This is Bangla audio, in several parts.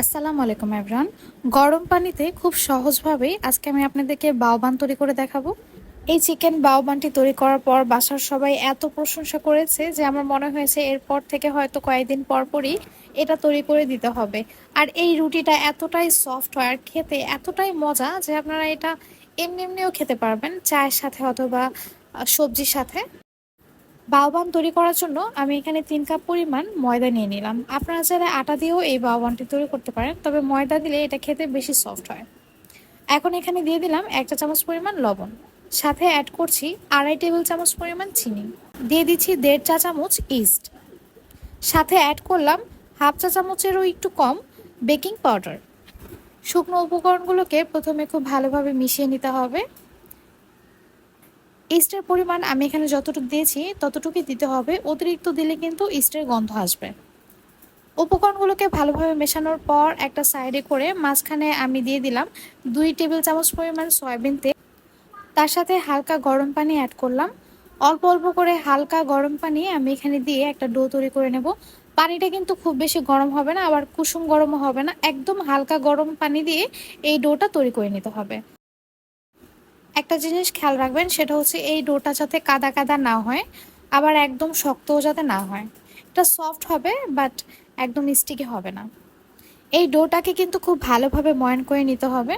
আসসালামু আলাইকুম এভরান গরম পানিতে খুব সহজভাবেই আজকে আমি আপনাদেরকে বাউবান তৈরি করে দেখাবো। এই চিকেন বাউবানটি তৈরি করার পর বাসার সবাই এত প্রশংসা করেছে যে আমার মনে হয়েছে এরপর থেকে হয়তো কয়েকদিন পর পরই এটা তৈরি করে দিতে হবে। আর এই রুটিটা এতটাই সফট হয় আর খেতে এতটাই মজা যে আপনারা এটা এমনি এমনিও খেতে পারবেন, চায়ের সাথে অথবা সবজির সাথে। বাউবান তৈরি করার জন্য আমি এখানে তিন কাপ পরিমাণ ময়দা নিয়ে নিলাম। আপনারা চাইলে আটা দিয়েও এই বাউবানটি তৈরি করতে পারেন, তবে ময়দা দিলে এটা খেতে বেশি সফট হয়। এখন এখানে দিয়ে দিলাম এক চা চামচ পরিমাণ লবণ। সাথে অ্যাড করছি আড়াই টেবিল চামচ পরিমাণ চিনি। দিয়ে দিচ্ছি দেড় চা চামচ ইস্ট সাথে অ্যাড করলাম হাফ চা চামচেরও একটু কম বেকিং পাউডার শুকনো উপকরণগুলোকে প্রথমে খুব ভালোভাবে মিশিয়ে নিতে হবে। ইস্টের পরিমাণ আমি এখানে যতটুকু দিয়েছি, ততটুকুই দিতে হবে। অতিরিক্ত দিলে কিন্তু ইস্টের গন্ধ আসবে। উপকরণগুলোকে ভালোভাবে মেশানোর পর একটা সাইডে করে মাঝখানে আমি দিয়ে দিলাম দুই টেবিল চামচ পরিমাণ সয়াবিন তেল। তার সাথে হালকা গরম পানি অ্যাড করলাম। অল্প অল্প করে হালকা গরম পানি আমি এখানে দিয়ে একটা ডো তৈরি করে নেব। পানিটা কিন্তু খুব বেশি গরম হবে না, আবার কুসুম গরমও হবে না। একদম হালকা গরম পানি দিয়ে এই ডোটা তৈরি করে নিতে হবে। একটা জিনিস খেয়াল রাখবেন, সেটা হচ্ছে এই ডোটা যাতে কাদা কাদা না হয়, আবার একদম শক্তও যাতে না হয়। এটা সফট হবে, বাট একদম স্টিকি হবে না। এই ডোটাকে কিন্তু খুব ভালোভাবে ময়ান করে নিতে হবে।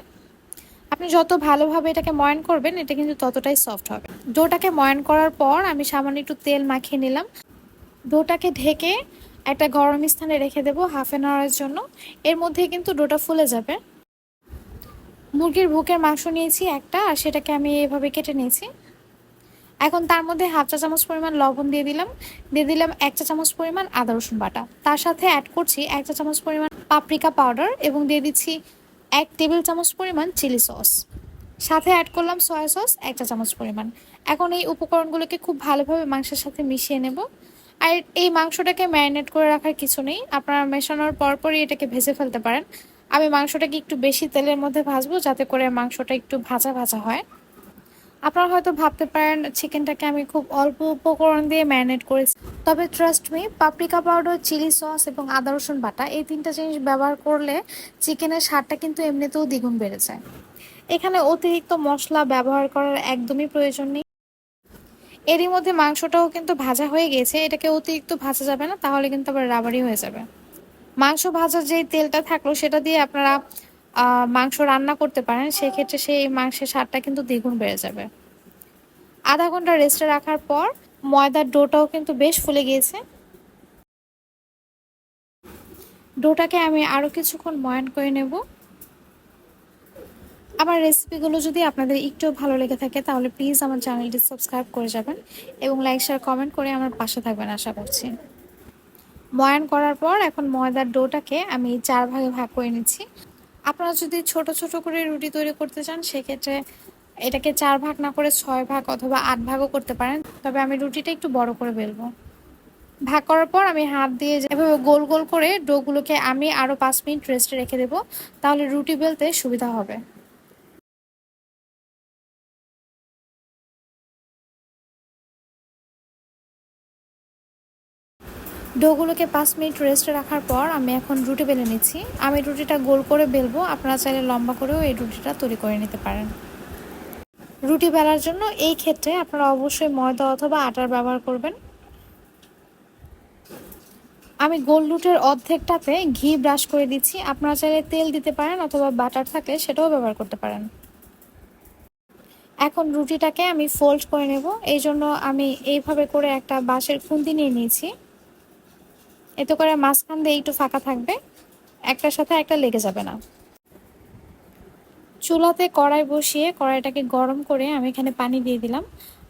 আপনি যত ভালোভাবে এটাকে ময়ন করবেন, এটা কিন্তু ততটাই সফট হবে। ডোটাকে ময়ান করার পর আমি সামান্য একটু তেল মাখিয়ে নিলাম। ডোটাকে ঢেকে একটা গরম স্থানে রেখে দেবো হাফ অ্যান আওয়ারের জন্য। এর মধ্যে কিন্তু ডোটা ফুলে যাবে। মুরগির বুকের মাংস নিয়েছি একটা, আর সেটাকে আমি এভাবে কেটে নিয়েছি। এখন তার মধ্যে হাফ চা চামচ পরিমাণ লবণ দিয়ে দিলাম। দিয়ে দিলাম এক চা চামচ পরিমাণ আদা রসুন বাটা। তার সাথে অ্যাড করছি এক চা চামচ পরিমাণ পাপরিকা পাউডার এবং দিয়ে দিচ্ছি এক টেবিল চামচ পরিমাণ চিলি সস সাথে অ্যাড করলাম সয়া সস এক চা চামচ পরিমাণ। এখন এই উপকরণগুলোকে খুব ভালোভাবে মাংসের সাথে মিশিয়ে নেব। আর এই মাংসটাকে ম্যারিনেট করে রাখার কিছু নেই। আপনারা মেশানোর পরপরই এটাকে ভেজে ফেলতে পারেন। আমি মাংসটাকে একটু বেশি তেলের মধ্যে ভাজবো, যাতে করে মাংসটা একটু ভাজা ভাজা হয়। আপনারা হয়তো ভাবতে পারেন চিকেনটাকে আমি খুব অল্প উপকরণ দিয়ে ম্যারিনেট করেছি। তবে trust me paprika powder chilli sauce এবং আদা রসুন বাটা, এই তিনটা জিনিস ব্যবহার করলে চিকেনের স্বাদটা কিন্তু এমনিতেও দ্বিগুণ বেড়ে যায়। এখানে অতিরিক্ত মশলা ব্যবহার করার একদমই প্রয়োজন নেই। এরই মধ্যে মাংসটাও কিন্তু ভাজা হয়ে গেছে, এটাকে অতিরিক্ত ভাজা যাবে না, তাহলে কিন্তু আবার রাবারি হয়ে যাবে। মাংস ভাজার যে তেলটা থাকল সেটা দিয়ে আপনারা মাংস রান্না করতে পারেন, সেক্ষেত্রে সেই মাংসের স্বাদটা কিন্তু দ্বিগুণ বেড়ে যাবে। আধা ঘণ্টা রেস্টে রাখার পর ময়দার ডোটাও কিন্তু বেশ ফুলে গিয়েছে। ডোটাকে আমি আরও কিছুক্ষণ ময়ান করে নেব। আমার রেসিপিগুলো যদি আপনাদের একটু ভালো লেগে থাকে, তাহলে প্লিজ আমার চ্যানেলটি সাবস্ক্রাইব করে যাবেন এবং লাইক শেয়ার কমেন্ট করে আমার পাশে থাকবেন, আশা করছি। ময়ান করার পর এখন ময়দার ডোটাকে আমি চার ভাগে ভাগ করে নিচ্ছি। আপনারা যদি ছোট ছোট করে রুটি তৈরি করতে চান, সেক্ষেত্রে এটাকে চার ভাগ না করে ছয় ভাগ অথবা আট ভাগও করতে পারেন। তবে আমি রুটিটা একটু বড় করে বেলবো। ভাগ করার পর আমি হাত দিয়ে এভাবে গোল গোল করে ডোগুলোকে আমি আরও পাঁচ মিনিট রেস্টে রেখে দেবো। তাহলে রুটি বেলতে সুবিধা হবে। ডোগুলোকে পাঁচ মিনিট রেস্টে রাখার পর আমি এখন রুটি বেলে নিচ্ছি। আমি রুটিটা গোল করে বেলবো, আপনারা চাইলে লম্বা করেও এই রুটিটা তৈরি করে নিতে পারেন। রুটি বেলার জন্য এই ক্ষেত্রে আপনারা অবশ্যই ময়দা অথবা আটার ব্যবহার করবেন। আমি গোল রুটের অর্ধেকটাতে ঘি ব্রাশ করে দিচ্ছি। আপনারা চাইলে তেল দিতে পারেন অথবা বাটার থাকলে সেটাও ব্যবহার করতে পারেন। এখন রুটিটাকে আমি ফোল্ড করে নেব। এই জন্য আমি এইভাবে করে একটা বাঁশের খুন্তি নিয়ে নিয়েছি। এতে করে মাঝখান দিয়ে একটু ফাঁকা থাকবে, একটার সাথে একটা লেগে যাবে না। চুলাতে কড়াই বসিয়ে কড়াইটাকে গরম করে আমি এখানে পানি দিয়ে দিলাম।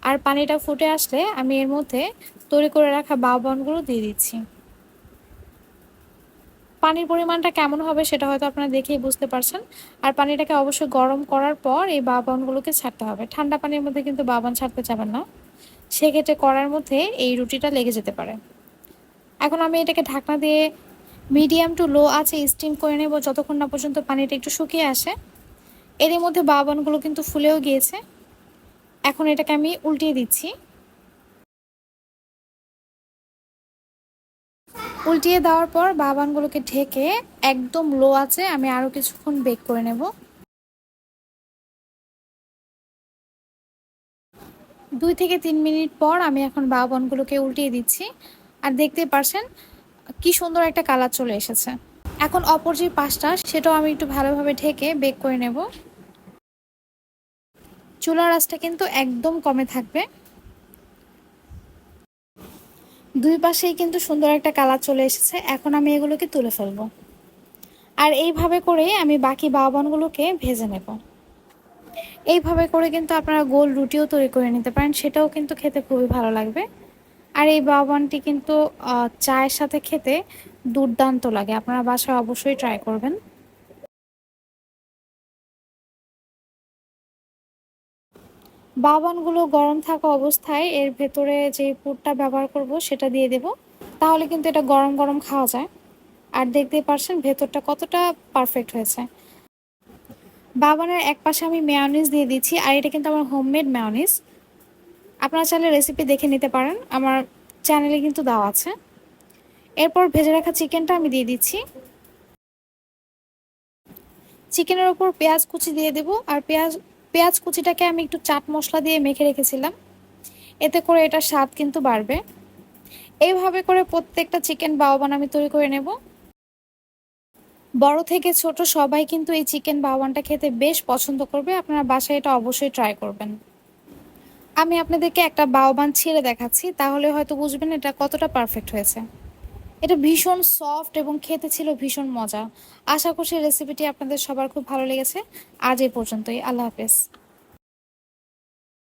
আর পানিটা ফুটে আসলে আমি এর মধ্যে তৈরি করে রাখা বাউবনগুলো দিয়ে দিচ্ছি। পানির পরিমাণটা কেমন হবে সেটা হয়তো আপনারা দেখেই বুঝতে পারছেন। আর পানিটাকে অবশ্যই গরম করার পর এই বাউবনগুলোকে ছাড়তে হবে। ঠান্ডা পানির মধ্যে কিন্তু বাউবন ছাড়তে যাবেন না। সেক্ষেত্রে কড়ার মধ্যে এই রুটিটা লেগে যেতে পারে। এখন আমি এটাকে ঢাকনা দিয়ে মিডিয়াম টু লো আছে স্টিম করে নেব যতক্ষণ না পর্যন্ত পানিটা একটু শুকিয়ে আসে। এর মধ্যে বাবানগুলো কিন্তু ফুলেও গিয়েছে। এখন এটাকে আমি উল্টিয়ে দিচ্ছি। উল্টিয়ে দেওয়ার পর বাবানগুলোকে ঢেকে একদম লো আছে আমি আরও কিছুক্ষণ বেক করে নেব। দুই থেকে তিন মিনিট পর আমি এখন বাবানগুলোকে উল্টিয়ে দিচ্ছি। আর দেখতে পারছেন কি সুন্দর একটা কালার চলে এসেছে। এখন অপর যে পাশটা, সেটাও আমি একটু ভালোভাবে ঢেকে বেক করে নেব। চুলার আঁচটা কিন্তু একদম কমে থাকবে। দুই পাশেই কিন্তু সুন্দর একটা কালার চলে এসেছে। এখন আমি এগুলোকে তুলে ফেলব। আর এইভাবে করে আমি বাকি বাবানগুলোকে ভেজে নেব। এইভাবে করে কিন্তু আপনারা গোল রুটিও তৈরি করে নিতে পারেন। সেটাও কিন্তু খেতে খুবই ভালো লাগবে। আর এই বাবানটি কিন্তু চায়ের সাথে খেতে দুর্দান্ত লাগে। আপনারা বাসায় অবশ্যই ট্রাই করবেন। বাবানগুলো গরম থাকা অবস্থায় এর ভেতরে যে পুরটা ব্যবহার করব সেটা দিয়ে দেব। তাহলে কিন্তু এটা গরম গরম খাওয়া যায়। আর দেখতে পারছেন ভেতরটা কতটা পারফেক্ট হয়েছে। বাবানের এক পাশে আমি মেয়নিজ দিয়ে দিচ্ছি, আর এটা কিন্তু আমার হোমমেড মেয়নিজ আপনারা চাইলে রেসিপি দেখে নিতে পারেন। আমার চ্যানেলে কিন্তু দেওয়া আছে। এরপর ভেজে রাখা চিকেনটা আমি দিয়ে দিচ্ছি। চিকেনের ওপর পেঁয়াজ কুচি দিয়ে দেব। আর পেঁয়াজ পেঁয়াজ কুচিটাকে আমি একটু চাট মশলা দিয়ে মেখে রেখেছিলাম। এতে করে এটা স্বাদ কিন্তু বাড়বে। এইভাবে করে প্রত্যেকটা চিকেন বাওবান আমি তৈরি করে নেব। বড় থেকে ছোট সবাই কিন্তু এই চিকেন বাওবানটা খেতে বেশ পছন্দ করবে। আপনারা বাসায় এটা অবশ্যই ট্রাই করবেন। আমি আপনাদেরকে একটা বাওবান ছেড়ে দেখাচ্ছি, তাহলে হয়তো বুঝবেন এটা কতটা পারফেক্ট হয়েছে। এটা ভীষণ সফট এবং খেতে ছিল ভীষণ মজা। আশা করছি রেসিপিটি আপনাদের সবার খুব ভালো লেগেছে। আজ এই পর্যন্তই। আল্লাহ হাফেজ।